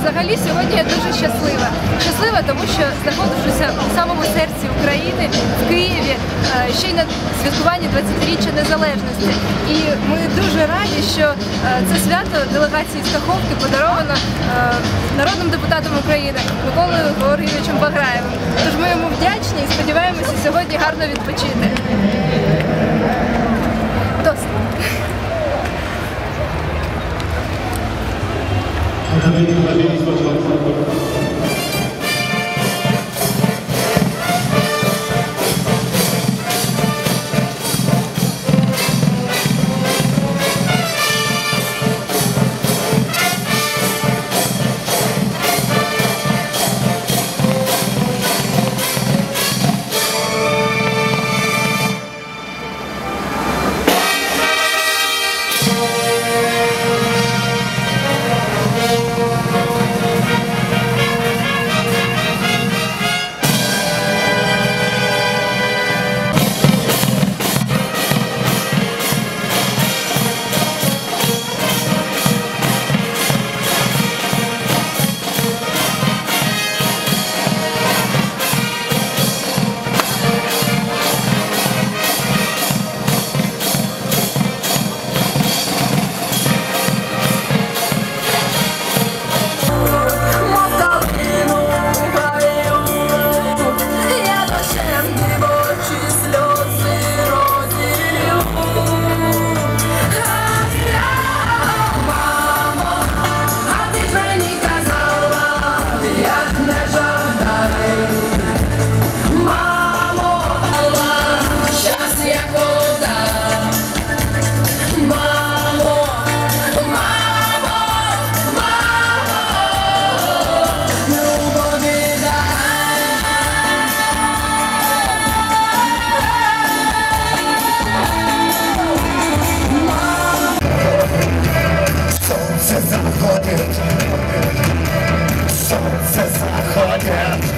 Взагалі сьогодні я дуже щаслива. Щаслива, тому що знаходжуся у самому серці України, в Києві, е, ще й на святкуванні 20-річчя незалежності. І ми дуже раді, що е, це свято делегації з Каховки подаровано е, народним депутатом України Миколою Георгійовичем Баграєвим. Тож ми йому вдячні і сподіваємося сьогодні гарно відпочити. Thank you. Солнце заходит,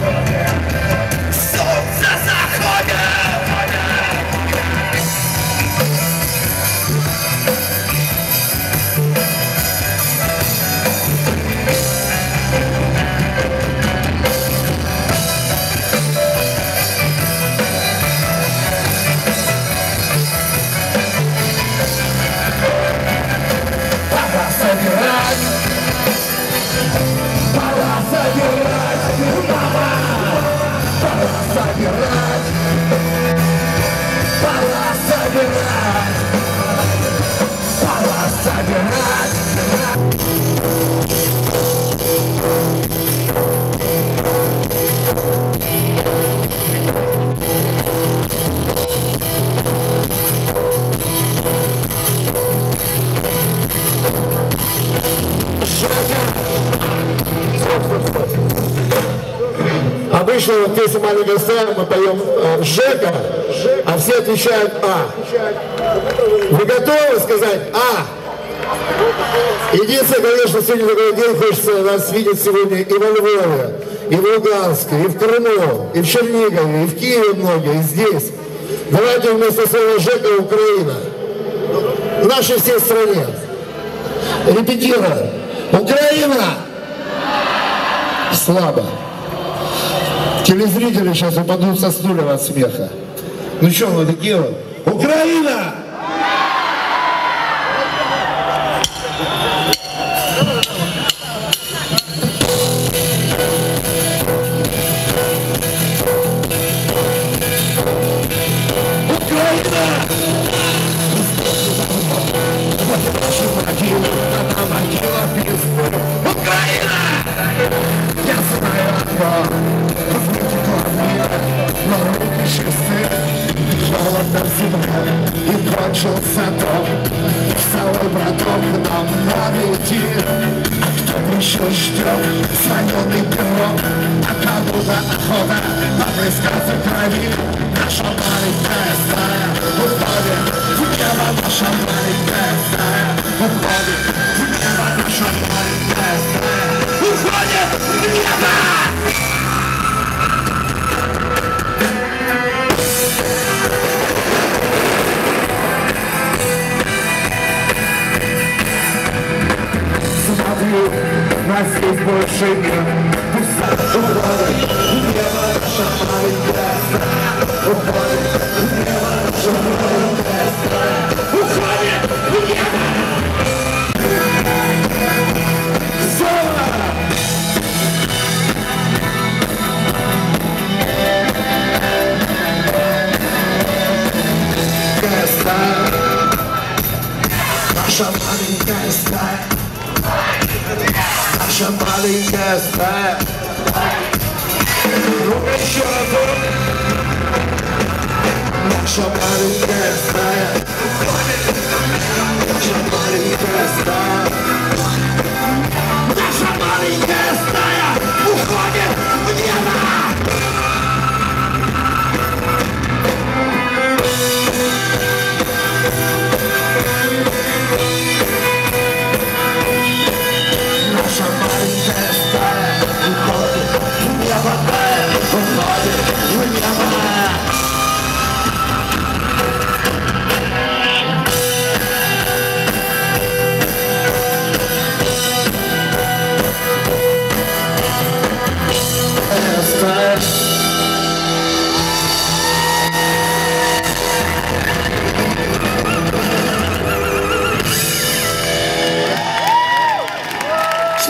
В песне «Маленькая сцена» мы поем э, «Жека», а все отвечают «А». Вы готовы сказать «А»? Единственное, конечно, сегодня такой день, хочется нас видеть сегодня и во Львове, и в Луганске, и в Крыму, и в Чернигове, и в Киеве многие, и здесь. Давайте вместо слова «Жека» Украина. В нашей всей стране. Репетируем. Украина! Слабо. Телезрители сейчас упадут со стульев от смеха. Ну что, мы такие вот? Украина! Чисты, холодно в земле, и кончился дом. Целый браток нам надо идти, а кто еще ждет слоненый пирог, а кому-то охота поплескаться крови. Наша маленькая стая уходит в небо, наша маленькая стая уходит в небо, наша маленькая стая уходит в небо! Savior. Oh, brother, you never shall find death. Oh, brother, you never عشان عليك اسباب ومش هضرب نحشر عليك اسباب نحشر عليك اسباب